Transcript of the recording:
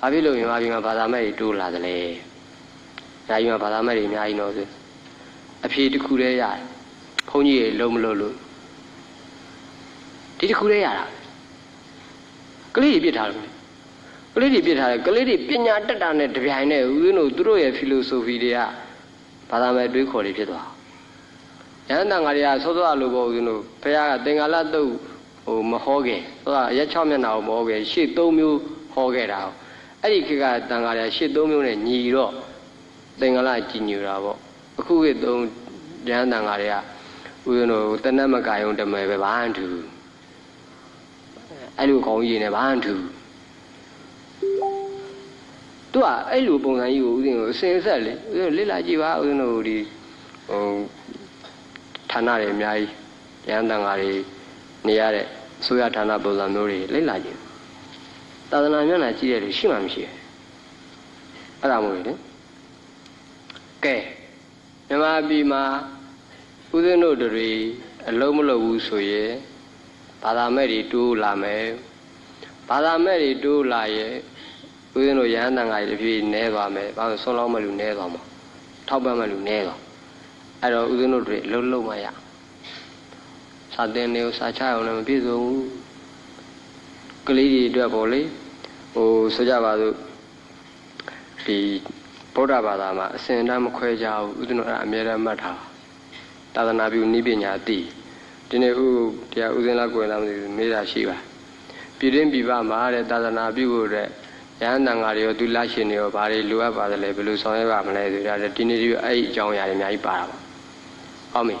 ဘာဖြစ်လို့မြန်မာပြည်မှာဘာသာမဲ့တွေတိုးလာသလဲညာပြည်မှာဘာသာမဲ့တွေအများကြီးတော့ဆိုအဖြေတစ်ခုတည်းရတယ်ဘုန်းကြီးတွေလုံးမလို့လို့ဒီတစ်ခုတည်းရတာကလေးတွေပြစ်ထားတယ်ကလေးတွေပြစ်ထားတယ်ကလေးတွေပညာတက်တာနဲ့တပြိုင်နက်ဦးဇင်းတို့သူတို့ရဲ့ philosophy တွေကဘာသာမဲ့တွေးခေါ်တွေဖြစ်သွားရဟန်းတန်ဃာတွေကစောစောလိုပေါ့ဦးဇင်းတို့ဘုရားကသင်္ကာလတုတ်ဟိုမဟောခင်သောတာရက်6မျက်နှာကိုမဟောခင်ရှေ့3မျိုးဟောခဲ့တာ အဲ့ဒီခေတ်ကတန်ဃာတွေရှေ့3မျိုးနဲ့ညီတော့သင်္ကာလကြည်ညိုတာပေါ့အခုခေတ်3ရဟန်းတန်ဃာတွေကဦးဇင်းတို့တဏ္ဍမကာယုံတမယ်ပဲဘာမှမထူဘူးအဲ့လိုခေါင်းကြီးနေဘာမှမထူဘူးသူကအဲ့လိုပုံစံကြီးကိုဦးဇင်းကိုအစင်ဆက်လေဦးဇင်းလေ့လာကြည့်ပါဦးဇင်းတို့ဒီဟိုဌာနတွေအများကြီးရဟန်းတန်ဃာတွေနေရတဲ့အစိုးရဌာနပုံစံမျိုးတွေလေ့လာကြည့် သာသနာမျက်နှာကြည့်ရလို့ရှိမှမရှိဘူးအဲ့ဒါမို့လေကဲမြန်မာပြည်မှာဦးဇင်းတို့တွေအလုံးမလုပ်ဘူးဆိုရင်ဘာသာမဲ့တွေတိုးလာမယ်ဘာသာမဲ့တွေတိုးလာရဲ့ဦးဇင်းတို့ရဟန်းတန်ဃာတွေတပြေးနဲသွားမယ်ဘာလို့ဆွန်းလောင်းမဲ့လူနဲသွားမှာထောက်ပံ့မဲ့လူနဲသွားအဲ့တော့ဦးဇင်းတို့တွေအလုံးလုံးမရစာသင်နေကိုစာချအောင်လည်းမပြည့်စုံဘူး ကလေးတွေအတွက်ပေါ့လေဟိုဆိုကြပါစို့ဒီဗုဒ္ဓဘာသာမှာအစဉ်တမ်းမခွဲကြဘူးဦးဇင်းတို့အဲ့ဒါအမြဲတမ်းမှတ်ထားသာသနာပြုနိပညာသိဒီနေ့ဥတရားဦးဇင်းလာကိုယ်လာမသိဘူးမေးတာရှိပါပြည်တွင်းပြည်ပမှာတဲ့သာသနာပြုဖို့တဲ့ရဟန်းတန်ဃာတွေရောသူလရှင်တွေရောဘာတွေလိုအပ်ပါသလဲဘယ်လိုဆောင်ရွက်ပါမလဲဆိုတာဒီနေ့ဒီအဲ့ဒီအကြောင်းအရာတွေအများကြီးပါတာပါဟုတ်ပြီ